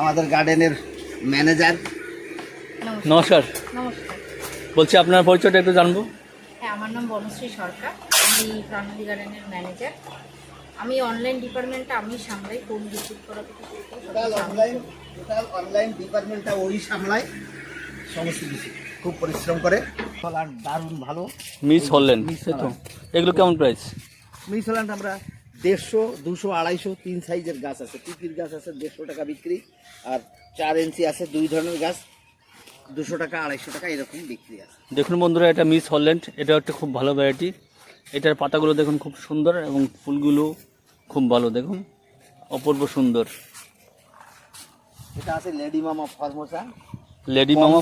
আমাদের গার্ডেনের ম্যানেজার নমস্কার। নমস্কার। বলছি আপনার পরিচয়টা একটু জানব। হ্যাঁ আমার নাম বনশ্রী সরকার। আমি প্রাণী গার্ডেনের ম্যানেজার আমি অনলাইন ডিপার্টমেন্টটা আমি সামলাই কোন রিসিভ করা টোটাল অনলাইন টোটাল অনলাইন ডিপার্টমেন্টটা ওই সামলায়। সমস্ত কিছু খুব পরিশ্রম করে। আর দারুণ ভালো। মিস হলেন। মিস তো এগুলো কেমন প্রাইস মিউজিল্যান্ড আমরা দেড়শো দুশো আড়াইশো তিন সাইজের গাছ আছে। তিতির গাছ আছে দেড়শো টাকা বিক্রি। আর চার ইঞ্চি আছে দুই ধরনের গাছ। দুশো টাকা আড়াইশো টাকা এরকম বিক্রি আছে। দেখুন বন্ধুরা এটা মিস হল্যান্ড। এটা একটা খুব ভালো ভ্যারাইটি এটার পাতাগুলো দেখুন খুব সুন্দর এবং ফুলগুলো খুব ভালো দেখুন। অপূর্ব সুন্দর। এটা আছে লেডি মামা ফরমোসা লেডি মামা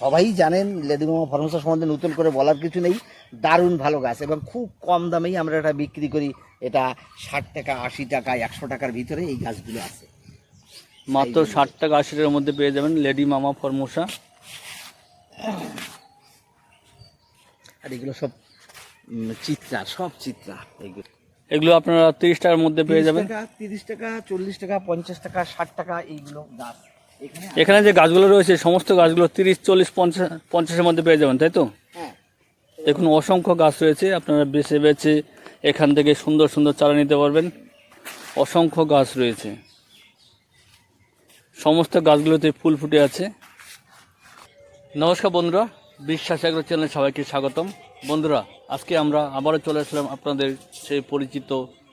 সবাই জানেন লেডি মামা ফরমোসা সম্বন্ধে নতুন করে বলার কিছু নেই। দারুণ ভালো গাছ এবং খুব কম দামেই আমরা এটা বিক্রি করি। এটা ষাট টাকা আশি টাকা একশো টাকার ভিতরে এই গাছগুলো আছে। মাত্র ষাট টাকা আশি টাকার মধ্যে পেয়ে যাবেন লেডি মামা ফরমোসা আর এগুলো সব চিত্রা সব চিত্রা এইগুলো এগুলো আপনারা তিরিশ টাকার মধ্যে পেয়ে যাবেন। তিরিশ টাকা চল্লিশ টাকা পঞ্চাশ টাকা ষাট টাকা এইগুলো গাছ। এখানে এখানে যে গাছগুলো রয়েছে সমস্ত গাছগুলো তিরিশ চল্লিশ পঞ্চাশ পঞ্চাশের মধ্যে পেয়ে যাবেন তাই তো? হ্যাঁ। দেখুন অসংখ্য গাছ রয়েছে আপনারা বেছে বেছে এখান থেকে সুন্দর সুন্দর চারা নিতে পারবেন। অসংখ্য গাছ রয়েছে। সমস্ত গাছগুলোতে ফুল ফুটে আছে। নমস্কার বন্ধুরা বিশ্বাস এগ্রো চ্যানেলে সবাইকে স্বাগতম। বন্ধুরা আজকে আমরা আবারও চলে আসলাম আপনাদের সেই পরিচিত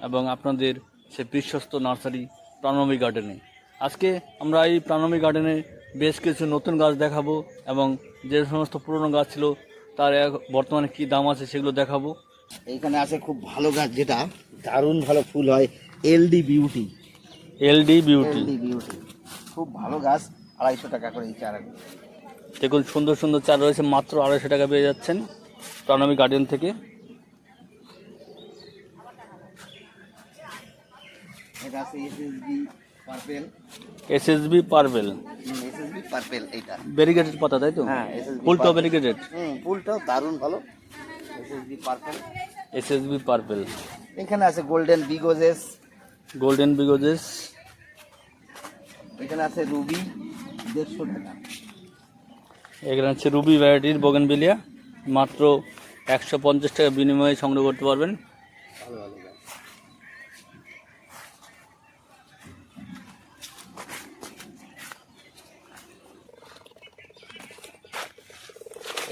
এবং আপনাদের সেই বিশ্বস্ত নার্সারি প্রাণবী গার্ডেনে। আজকে আমরা এই প্রাণবী গার্ডেনে বেশ কিছু নতুন গাছ দেখাবো এবং যে সমস্ত পুরনো গাছ ছিল তার বর্তমানে কি দাম আছে সেগুলো দেখাবো। এইখানে আছে খুব ভালো গাছ যেটা দারুণ ভালো ফুল হয় L D beauty L D beauty beauty খুব ভালো গাছ আড়াইশো টাকা করে এই চারাগুলো। দেখুন সুন্দর সুন্দর চারা রয়েছে মাত্র আড়াইশো টাকা পেয়ে যাচ্ছেন প্রাণবী গার্ডেন থেকে। এটা আছে SSB purple SSB purple SSB purple এইটা। ব্যারিকেটেড পাতা তাই তো? হ্যাঁ ফুলটাও ব্যারিকেটেড হুম ফুলটাও দারুণ ভালো। এসএসবি পার্পেল এসএসবি পার্পেল এখানে আছে গোল্ডেন বিগোজেস গোল্ডেন বিগোজেস এখানে আছে রুবি দেড়শো টাকা। এখানে হচ্ছে রুবি ভ্যারাইটির বগেনবিলিয়া মাত্র একশো পঞ্চাশ টাকা বিনিময়ে সংগ্রহ করতে পারবেন। ভালো ভালো।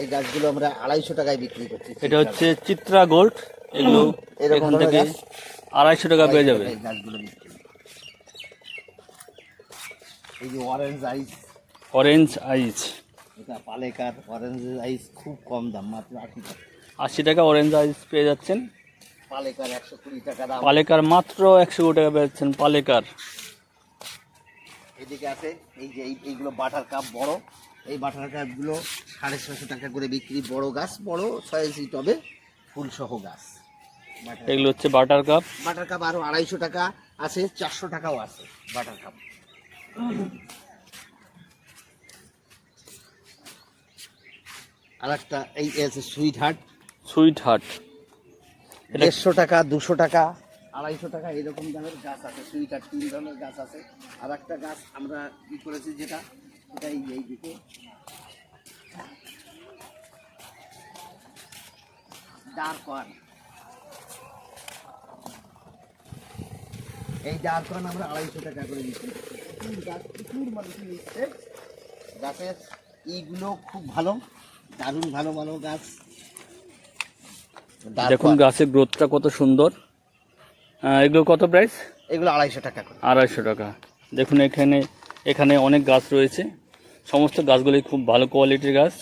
এই গাছগুলো আমরা আড়াইশো টাকায় বিক্রি করছি। এটা হচ্ছে চিত্রা গোল্ড। এগুলো এরকম এখান থেকে আড়াইশো টাকা পেয়ে যাবে। এই গাছগুলো বিক্রি। এই যে অরেঞ্জ আইস অরেঞ্জ আইস এটা পালেকার অরেঞ্জ আইস খুব কম দাম মাত্র আশি টাকা। আশি টাকা অরেঞ্জ আইস পেয়ে যাচ্ছেন। পালেকার একশো কুড়ি টাকা দাম। পালেকার মাত্র একশো কুড়ি টাকা পেয়ে যাচ্ছেন পালেকার। এদিকে আছে এই যে এই- এইগুলো বাটার কাপ বড়। এই বাটার কাপগুলো সাড়ে ছশো টাকা করে বিক্রি। বড় গাছ বড় ছয় ইঞ্চি টবে ফুল সহ গাছ এগুলো হচ্ছে বাটার কাপ। বাটার কাপ আরও আড়াইশো টাকা আছে চারশো টাকাও আছে বাটার কাপ। আর একটা এই আছে সুইট হার্ট সুইট হার্ট দেড়শো টাকা দুশো টাকা আড়াইশো টাকা এরকম দামের গাছ আছে সুইট হার্ট তিন ধরনের গাছ আছে। আর একটা গাছ আমরা কি করেছি যেটা সেটা এই এই এই ডার্ক আমরা আড়াইশো টাকা করে প্রচুর গাছ প্রচুর মানুষ নিচ্ছে। গাছের এইগুলো খুব ভালো দারুণ ভালো ভালো গাছ। দেখুন গাছের গ্রোথটা কত সুন্দর। এগুলো কত প্রাইস এগুলো আড়াইশো টাকা করে। আড়াইশো টাকা। দেখুন এখানে এখানে অনেক গাছ রয়েছে। সমস্ত গাছগুলি খুব ভালো কোয়ালিটির গাছ।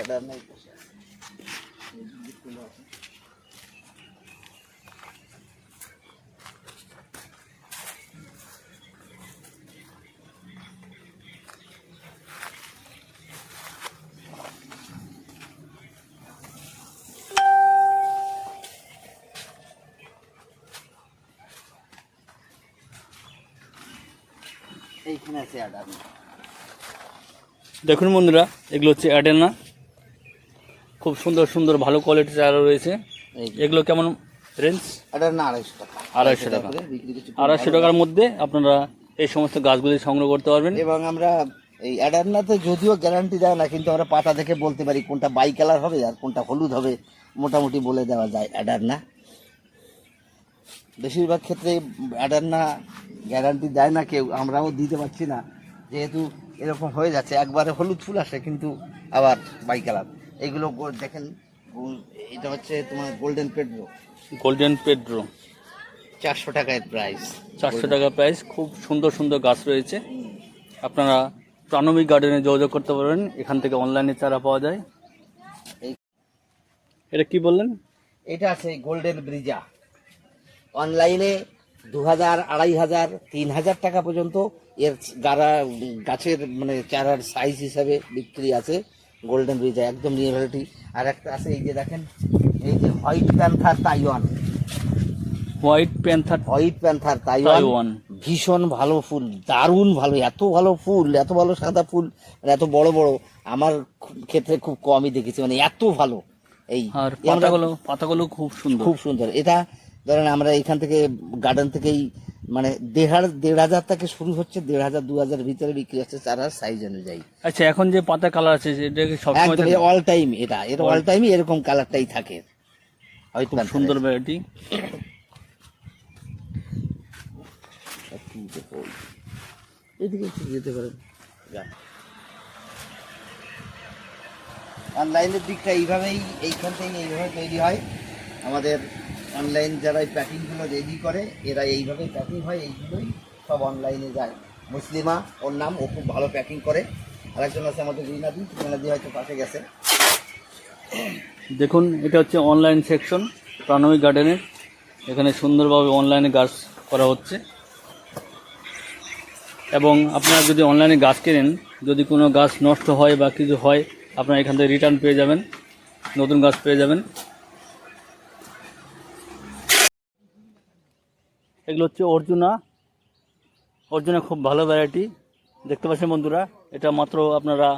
এটা এইখানে আছে অ্যাডামি দেখুন বন্ধুরা এগুলো হচ্ছে অ্যাডেনা খুব সুন্দর সুন্দর ভালো কোয়ালিটির চারা রয়েছে। এগুলো কেমন রেঞ্জ এটা আড়াইশো টাকা। আড়াইশো টাকা। আড়াইশো টাকার মধ্যে আপনারা এই সমস্ত গাছগুলি সংগ্রহ করতে পারবেন। এবং আমরা এই অ্যাডারনাতে যদিও গ্যারান্টি দেয় না কিন্তু আমরা পাতা দেখে বলতে পারি কোনটা বাই কালার হবে আর কোনটা হলুদ হবে। মোটামুটি বলে দেওয়া যায় অ্যাডারনা বেশিরভাগ ক্ষেত্রে অ্যাডারনা গ্যারান্টি দেয় না কেউ আমরাও দিতে পারছি না। যেহেতু এরকম হয়ে যাচ্ছে একবারে হলুদ ফুল আসে কিন্তু আবার বাই কালার। এইগুলো দেখেন এটা হচ্ছে তোমার গোল্ডেন পেড্রো গোল্ডেন পেড্রো চারশো টাকায় প্রাইস চারশো টাকা প্রাইস খুব সুন্দর সুন্দর গাছ রয়েছে। আপনারা প্রাণবিক গার্ডেনে যোগাযোগ করতে পারবেন এখান থেকে অনলাইনে চারা পাওয়া যায়। এটা কি বললেন? এটা আছে গোল্ডেন ব্রিজা অনলাইনে দু হাজার আড়াই হাজার তিন হাজার টাকা পর্যন্ত এর গাড়া গাছের মানে চারার সাইজ হিসাবে বিক্রি আছে গোল্ডেন ব্রিজা একদম নিয়ে ভ্যারাইটি আর একটা আছে এই যে দেখেন এই যে white panther Taiwan white panther white panther Taiwan ভীষণ ভালো ফুল দারুণ ভালো এত ভালো ফুল এত ভালো সাদা ফুল মানে এত বড় বড় আমার ক্ষেত্রে খুব কমই দেখেছি মানে এত ভালো। এই পাতাগুলো পাতাগুলো খুব সুন্দর। খুব সুন্দর। এটা ধরেন আমরা এখান থেকে গার্ডেন থেকেই মানে দেড় হাজার দেড় হাজার থেকে শুরু হচ্ছে দেড় হাজার দু হাজার ভিতরে বিক্রি হচ্ছে চারার সাইজ অনুযায়ী। আচ্ছা এখন যে পাতা কালার আছে এটা কি সবসময় অল টাইম এটা এটা অল টাইমই এরকম কালারটাই থাকে। হয়তো সুন্দর ভ্যারাইটি এদিকে যেতে পারেন। অনলাইনের দিকটা এইভাবেই এইখান থেকে এইভাবে তৈরি হয়। আমাদের অনলাইন যারা এই প্যাকিংগুলো রেডি করে, এরা এইভাবে প্যাকিং হয় এইগুলোই সব অনলাইনে যায়। মুসলিমা, ওর নাম, ও খুব ভালো প্যাকিং করে। আরেকজন আছে আমাদের রিনাদি রিনাদি হয়তো পাশে গেছে। দেখুন, এটা হচ্ছে অনলাইন সেকশন প্রাণবিক গার্ডেনের এখানে সুন্দরভাবে অনলাইনে গাছ করা হচ্ছে। এবং আপনারা যদি অনলাইনে গাছ কেনেন, যদি কোনো গাছ নষ্ট হয় বা কিছু হয়, আপনারা এখান থেকে রিটার্ন পেয়ে যাবেন, নতুন গাছ পেয়ে যাবেন। এগুলো হচ্ছে অর্জুনা। অর্জুনা খুব ভালো ভ্যারাইটি দেখতে পাচ্ছেন বন্ধুরা এটা মাত্র আপনারা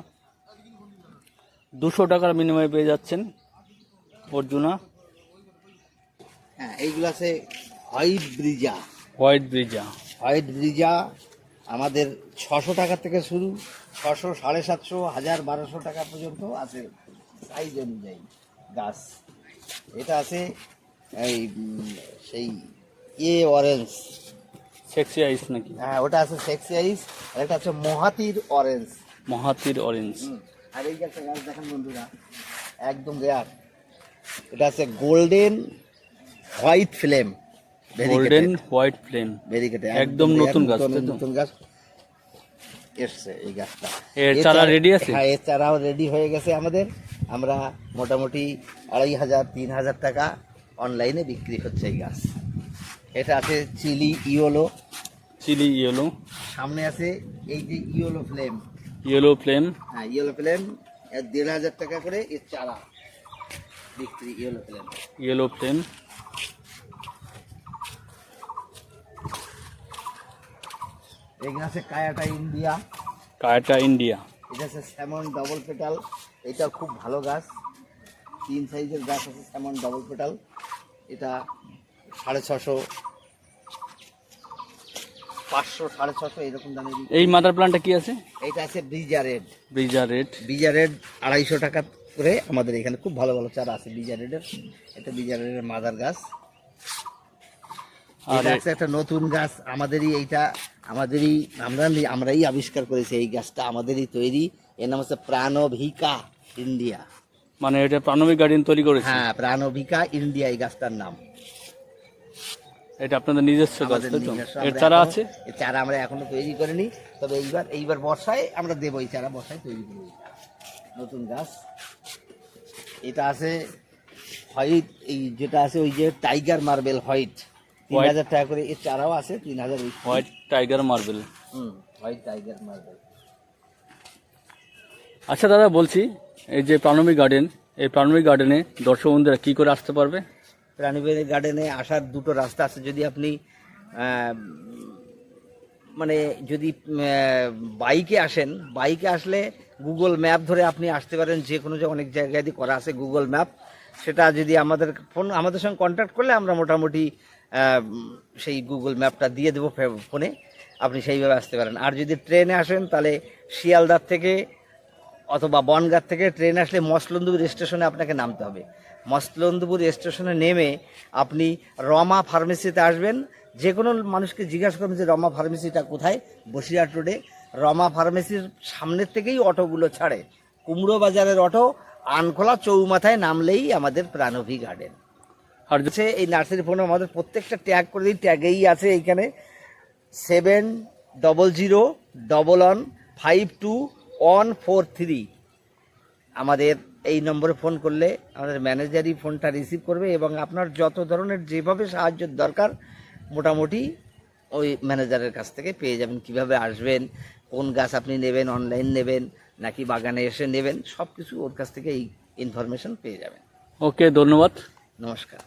দুশো টাকার বিনিময়ে পেয়ে যাচ্ছেন অর্জুনা। হ্যাঁ এইগুলো আছে white Brezza. White Brezza. White Brezza আমাদের ছশো টাকা থেকে শুরু ছশো সাড়ে সাতশো হাজার বারোশো টাকা পর্যন্ত আছে সাইজ অনুযায়ী গাছ। এটা আছে এই সেই এ অরেঞ্জ সেক্সি আইস নাকি? হ্যাঁ ওটা আছে সেক্সি আইস আর একটা আছে মহাতির অরেঞ্জ মহাতির অরেঞ্জ আর এই একটা গাছ দেখেন বন্ধুরা একদম রেয়ার এটা আছে golden white flame golden white flame variegated একদম নতুন গাছ, নতুন গাছ। এসছে এই গাছটা। এর চারা ready আছে? হ্যাঁ এর চারাও রেডি হয়ে গেছে আমাদের। আমরা মোটামুটি আড়াই হাজার তিন হাজার টাকা অনলাইনে বিক্রি হচ্ছে এই গাছ। এটা আছে চিলি ইয়োলো। Chilli yellow. সামনে আছে এই যে ইয়োলো ফ্লেম। Yellow flame. হ্যাঁ ইয়েলো ফ্লেম। দেড় হাজার টাকা করে এর চারা। বিক্রি ইয়েলো ফ্লেম। Yellow flame. এখানে আছে কায়াটা ইন্ডিয়া। কায়াটা ইন্ডিয়া। এটা আছে স্যামন ডবল পেটাল। এটা খুব ভালো গাছ। তিন সাইজের গাছ আছে স্যামন ডবল পেটাল। এটা সাড়ে ছশো পাঁচশো সাড়ে ছশো এরকম দামে এই মাদার প্ল্যান্টটা কি আছে? এটা আছে Brezza red Brezza red Brezza red আড়াইশো টাকা করে আমাদের এখানে খুব ভালো ভালো চারা আছে ব্রিজা রেডের এটা ব্রিজা রেডের মাদার গাছ। আর। আছে একটা নতুন গাছ আমাদেরই এইটা আমাদেরই আমরা আমরাই আবিষ্কার করেছি এই গাছটা আমাদেরই তৈরি। এর নাম হচ্ছে প্রাণভিকা ইন্ডিয়া। মানে এটা প্রাণবিক গার্ডেন তৈরি করেছে? হ্যাঁ প্রাণভিকা ইন্ডিয়া এই গাছটার নাম। এটা আপনাদের নিজস্ব গাছ এর চারা আছে? এর চারা আমরা এখনও তৈরি করিনি। তবে এইবার এইবার বর্ষায় আমরা দেবো এই চারা বর্ষায় তৈরি করব। নতুন গাছ। এটা আছে হোয়াইট এই যেটা আছে ওই যে টাইগার মার্বেল হোয়াইট। তিন হাজার টাকা করে এর চারাও আছে তিন হাজার white tiger marble hmm white tiger marble আচ্ছা দাদা বলছি এই যে প্রাণবিক গার্ডেন এই প্রাণবিক গার্ডেনে দর্শক বন্ধুরা কি করে আসতে পারবে? প্রাণীবাড়ি গার্ডেনে আসার দুটো রাস্তা আছে। যদি আপনি মানে যদি বাইকে আসেন বাইকে আসলে গুগল ম্যাপ ধরে আপনি আসতে পারেন। যে কোনো যে অনেক জায়গায় দিয়ে করা আছে গুগল ম্যাপ সেটা যদি আমাদের ফোন আমাদের সঙ্গে কন্ট্যাক্ট করলে আমরা মোটামুটি সেই গুগল ম্যাপটা দিয়ে দেবো ফোনে আপনি সেইভাবে আসতে পারেন। আর যদি ট্রেনে আসেন, তাহলে শিয়ালদার থেকে অথবা বনগাঁ থেকে ট্রেন আসলে মসলন্দপুর স্টেশনে আপনাকে নামতে হবে। মসলন্দপুর স্টেশনে নেমে আপনি রমা ফার্মেসিতে আসবেন। যে কোনো মানুষকে জিজ্ঞাসা করবেন যে রমা ফার্মেসিটা কোথায়? বসিরহাট রোডে। রমা ফার্মেসির সামনের থেকেই অটোগুলো ছাড়ে। কুমড়ো বাজারের অটো আনখোলা চৌমাথায় নামলেই আমাদের প্রাণভী গার্ডেন আর হচ্ছে এই নার্সারি ফোনে আমাদের প্রত্যেকটা ট্যাগ করে দিই। ট্যাগেই আছে এইখানে। Seven double zero double one five two one four three আমাদের এই নম্বরে ফোন করলে আমাদের ম্যানেজারই ফোনটা রিসিভ করবে এবং আপনার যত ধরনের যেভাবে সাহায্যের দরকার মোটামুটি ওই ম্যানেজারের কাছ থেকে পেয়ে যাবেন। কীভাবে আসবেন কোন গাছ আপনি নেবেন অনলাইন নেবেন নাকি বাগানে এসে নেবেন সব কিছু ওর কাছ থেকে এই ইনফরমেশন পেয়ে যাবেন। ওকে ধন্যবাদ। নমস্কার।